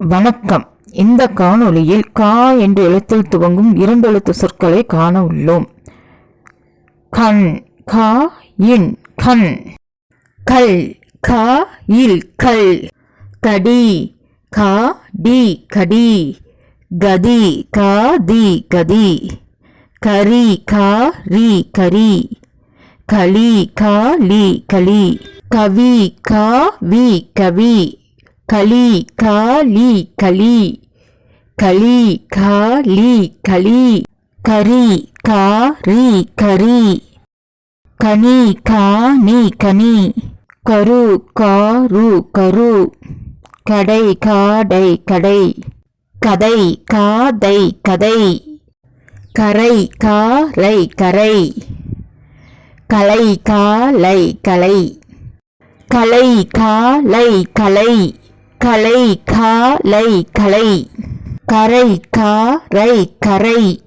வணக்கம். இந்த காணொளியில் கா என்ற எழுத்தில் துவங்கும் இரண்டு எழுத்து சொற்களை காண உள்ளோம். கண் கா இன் கண். கல் கா இல் கல். கடி கா டி கடி. கதி கா தி கதி. கரி கா ரி கரி. களி கா லி களி. கவி கா வி கவி. களி காலி களி. களி காலி களி. கரி காரி கரி கனி காணி கனி. கரு காரு கரு. கடை காடை கடை. கதை காதை கதை. கரை காரை கரை. கலை காலை. கலை கலை காலை கலை. கலை காலை கலை. கரை காரை கரை.